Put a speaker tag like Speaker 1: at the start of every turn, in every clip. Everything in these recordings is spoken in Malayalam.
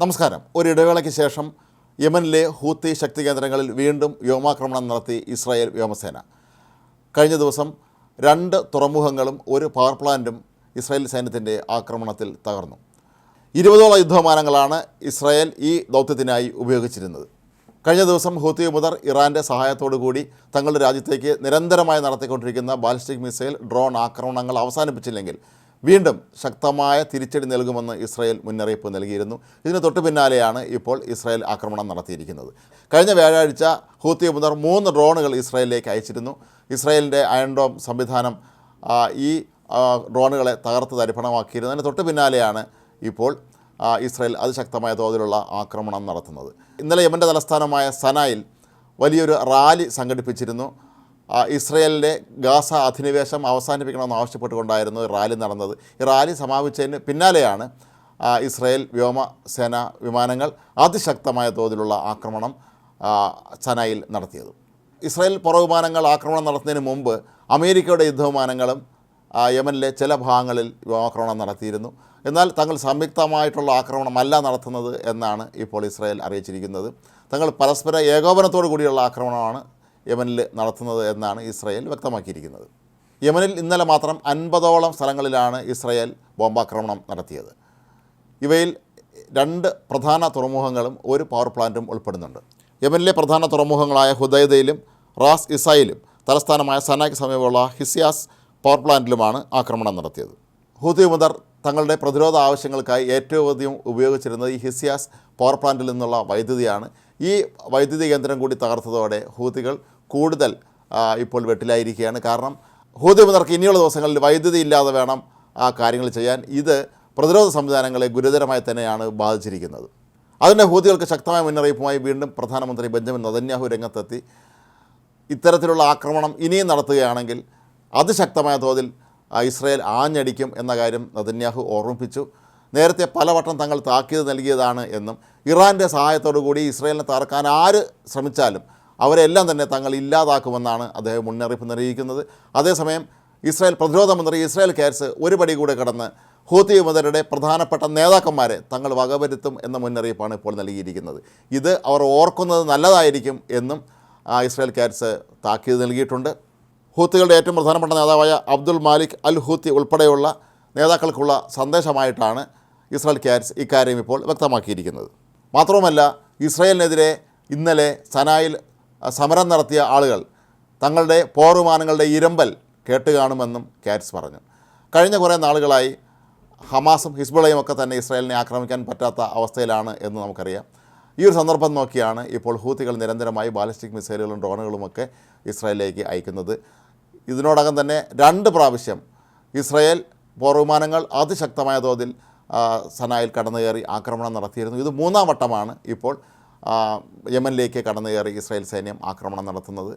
Speaker 1: നമസ്കാരം. ഒരു ഇടവേളയ്ക്ക് ശേഷം യമനിലെ ഹൂത്തി ശക്തി കേന്ദ്രങ്ങളിൽ വീണ്ടും വ്യോമാക്രമണം നടത്തി ഇസ്രായേൽ വ്യോമസേന. കഴിഞ്ഞ ദിവസം രണ്ട് തുറമുഖങ്ങളും ഒരു പവർ പ്ലാന്റും ഇസ്രായേൽ സൈന്യത്തിന്റെ ആക്രമണത്തിൽ തകർന്നു. ഇരുപതോളം യുദ്ധവിമാനങ്ങളാണ് ഇസ്രായേൽ ഈ ദൗത്യത്തിനായി ഉപയോഗിച്ചിരുന്നത്. കഴിഞ്ഞ ദിവസം ഹൂത്തി മുതർ ഇറാന്റെ കൂടി തങ്ങളുടെ രാജ്യത്തേക്ക് നിരന്തരമായി നടത്തിക്കൊണ്ടിരിക്കുന്ന ബാലിസ്റ്റിക് മിസൈൽ ഡ്രോൺ ആക്രമണങ്ങൾ അവസാനിപ്പിച്ചില്ലെങ്കിൽ വീണ്ടും ശക്തമായ തിരിച്ചടി നൽകുമെന്ന് ഇസ്രായേൽ മുന്നറിയിപ്പ് നൽകിയിരുന്നു. ഇതിന് തൊട്ടു പിന്നാലെയാണ് ഇപ്പോൾ ഇസ്രായേൽ ആക്രമണം നടത്തിയിരിക്കുന്നത്. കഴിഞ്ഞ വ്യാഴാഴ്ച ഹൂത്തി മുതർ മൂന്ന് ഡ്രോണുകൾ ഇസ്രായേലിലേക്ക് അയച്ചിരുന്നു. ഇസ്രായേലിന്റെ അയൺഡോം സംവിധാനം ഈ ഡ്രോണുകളെ തകർത്ത് തരിപ്പണമാക്കിയിരുന്നു അതിന് തൊട്ടു പിന്നാലെയാണ് ഇപ്പോൾ ഇസ്രായേൽ അതിശക്തമായ തോതിലുള്ള ആക്രമണം നടത്തുന്നത്. ഇന്നലെ യമന്റെ തലസ്ഥാനമായ സനായിൽ വലിയൊരു റാലി സംഘടിപ്പിച്ചിരുന്നു. ഇസ്രയേലിന്റെ ഗാസ അധിനിവേശം അവസാനിപ്പിക്കണമെന്ന് ആവശ്യപ്പെട്ടുകൊണ്ടായിരുന്നു റാലി നടന്നത്. ഈ റാലി സമാപിച്ചതിന് പിന്നാലെയാണ് ഇസ്രയേൽ വ്യോമസേന വിമാനങ്ങൾ അതിശക്തമായ തോതിലുള്ള ആക്രമണം സനയിൽ നടത്തിയത്. ഇസ്രായേൽ പുറവിമാനങ്ങൾ ആക്രമണം നടത്തുന്നതിന് മുമ്പ് അമേരിക്കയുടെ യുദ്ധവിമാനങ്ങളും യമനിലെ ചില ഭാഗങ്ങളിൽ വ്യോമാക്രമണം നടത്തിയിരുന്നു. എന്നാൽ തങ്ങൾ സംയുക്തമായിട്ടുള്ള ആക്രമണമല്ല നടത്തുന്നത് എന്നാണ് ഇപ്പോൾ ഇസ്രായേൽ അറിയിച്ചിരിക്കുന്നത്. തങ്ങൾ പരസ്പര ഏകോപനത്തോടു കൂടിയുള്ള ആക്രമണമാണ് യമനിൽ നടത്തുന്നത് എന്നാണ് ഇസ്രയേൽ വ്യക്തമാക്കിയിരിക്കുന്നത്. യമനിൽ ഇന്നലെ മാത്രം അൻപതോളം സ്ഥലങ്ങളിലാണ് ഇസ്രയേൽ ബോംബാക്രമണം നടത്തിയത്. ഇവയിൽ രണ്ട് പ്രധാന തുറമുഖങ്ങളും ഒരു പവർ പ്ലാന്റും ഉൾപ്പെടുന്നുണ്ട്. യമനിലെ പ്രധാന തുറമുഖങ്ങളായ ഹുദൈദയിലും റാസ് ഇസായിലും തലസ്ഥാനമായ സനായ്ക്ക് സമീപമുള്ള ഹിസിയാസ് പവർ പ്ലാന്റിലുമാണ് ആക്രമണം നടത്തിയത്. ഹൂതി മുതർ തങ്ങളുടെ പ്രതിരോധ ആവശ്യങ്ങൾക്കായി ഏറ്റവും അധികം ഉപയോഗിച്ചിരുന്നത് ഈ ഹിസിയാസ് പവർ പ്ലാന്റിൽ നിന്നുള്ള വൈദ്യുതിയാണ്. ഈ വൈദ്യുതി കേന്ദ്രം കൂടി തകർത്തതോടെ ഹൂതികൾ കൂടുതൽ ഇപ്പോൾ വെട്ടിലായിരിക്കുകയാണ്. കാരണം ഹൂതി മുതർക്ക് ഇനിയുള്ള ദിവസങ്ങളിൽ വൈദ്യുതി ഇല്ലാതെ വേണം ആ കാര്യങ്ങൾ ചെയ്യാൻ. ഇത് പ്രതിരോധ സംവിധാനങ്ങളെ ഗുരുതരമായി തന്നെയാണ് ബാധിച്ചിരിക്കുന്നത്. അതിന്റെ ഹൂതികൾക്ക് ശക്തമായ മുന്നറിയിപ്പുമായി വീണ്ടും പ്രധാനമന്ത്രി ബെഞ്ചമിൻ നദന്യാഹു രംഗത്തെത്തി. ഇത്തരത്തിലുള്ള ആക്രമണം ഇനിയും നടത്തുകയാണെങ്കിൽ അതിശക്തമായ തോതിൽ ഇസ്രായേൽ ആഞ്ഞടിക്കും എന്ന കാര്യം നദന്യാഹു ഓർമ്മിപ്പിച്ചു. നേരത്തെ പലവട്ടം തങ്ങൾ താക്കീത് നൽകിയതാണ് എന്നും ഇറാന്റെ സഹായത്തോടു കൂടി ഇസ്രയേലിനെ തകർക്കാൻ ആര് ശ്രമിച്ചാലും അവരെല്ലാം തന്നെ തങ്ങൾ ഇല്ലാതാക്കുമെന്നാണ് അദ്ദേഹം മുന്നറിയിപ്പ് നൽകിയിരിക്കുന്നത്. അതേസമയം ഇസ്രായേൽ പ്രതിരോധ മന്ത്രി ഇസ്രായേൽ കാറ്റ്സ് ഒരു പടി കൂടെ കടന്ന് ഹൂത്തി മുതലയുടെ പ്രധാനപ്പെട്ട നേതാക്കന്മാരെ തങ്ങൾ വകവരുത്തും എന്ന മുന്നറിയിപ്പാണ് ഇപ്പോൾ നൽകിയിരിക്കുന്നത്. ഇത് അവർ ഓർക്കുന്നത് നല്ലതായിരിക്കും എന്നും ഇസ്രായേൽ കാറ്റ്സ് താക്കീത് നൽകിയിട്ടുണ്ട്. ഹൂത്തികളുടെ ഏറ്റവും പ്രധാനപ്പെട്ട നേതാവായ അബ്ദുൽ മാലിക് അൽ ഹൂത്തി ഉൾപ്പെടെയുള്ള നേതാക്കൾക്കുള്ള സന്ദേശമായിട്ടാണ് ഇസ്രായേൽ കാറ്റ്സ് ഇക്കാര്യം ഇപ്പോൾ വ്യക്തമാക്കിയിരിക്കുന്നത്. മാത്രവുമല്ല ഇസ്രായേലിനെതിരെ ഇന്നലെ സനായിൽ സമരം നടത്തിയ ആളുകൾ തങ്ങളുടെ പോർവിമാനങ്ങളുടെ ഇരമ്പൽ കേട്ട് കാണുമെന്നും കാറ്റ്സ് പറഞ്ഞു. കഴിഞ്ഞ കുറേ നാളുകളായി ഹമാസും ഹിസ്ബുളയും ഒക്കെ തന്നെ ഇസ്രായേലിനെ ആക്രമിക്കാൻ പറ്റാത്ത അവസ്ഥയിലാണ് എന്ന് നമുക്കറിയാം. ഈ ഒരു സന്ദർഭം നോക്കിയാണ് ഇപ്പോൾ ഹൂത്തികൾ നിരന്തരമായി ബാലിസ്റ്റിക് മിസൈലുകളും ഡ്രോണുകളുമൊക്കെ ഇസ്രായേലിലേക്ക് അയക്കുന്നത്. ഇതിനോടകം തന്നെ രണ്ട് പ്രാവശ്യം ഇസ്രായേൽ പോർവിമാനങ്ങൾ അതിശക്തമായ തോതിൽ സനായിൽ കടന്നു കയറി ആക്രമണം നടത്തിയിരുന്നു. ഇത് മൂന്നാം വട്ടമാണ് ഇപ്പോൾ യമനിലേക്ക് കടന്നു കയറി ഇസ്രായേൽ സൈന്യം ആക്രമണം നടത്തുന്നത്.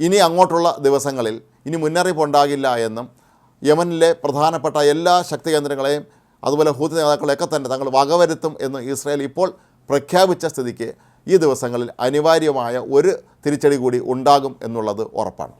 Speaker 1: ഇനി അങ്ങോട്ടുള്ള ദിവസങ്ങളിൽ ഇനി മുന്നറിയിപ്പ് ഉണ്ടാകില്ല എന്നും യമനിലെ പ്രധാനപ്പെട്ട എല്ലാ ശക്തി കേന്ദ്രങ്ങളെയും അതുപോലെ ഹൂത്ത് നേതാക്കളെയൊക്കെ തന്നെ തങ്ങൾ വകവരുത്തും എന്ന് ഇസ്രായേൽ ഇപ്പോൾ പ്രഖ്യാപിച്ച സ്ഥിതിക്ക് ഈ ദിവസങ്ങളിൽ അനിവാര്യമായ ഒരു തിരിച്ചടി കൂടി ഉണ്ടാകും എന്നുള്ളത് ഉറപ്പാണ്.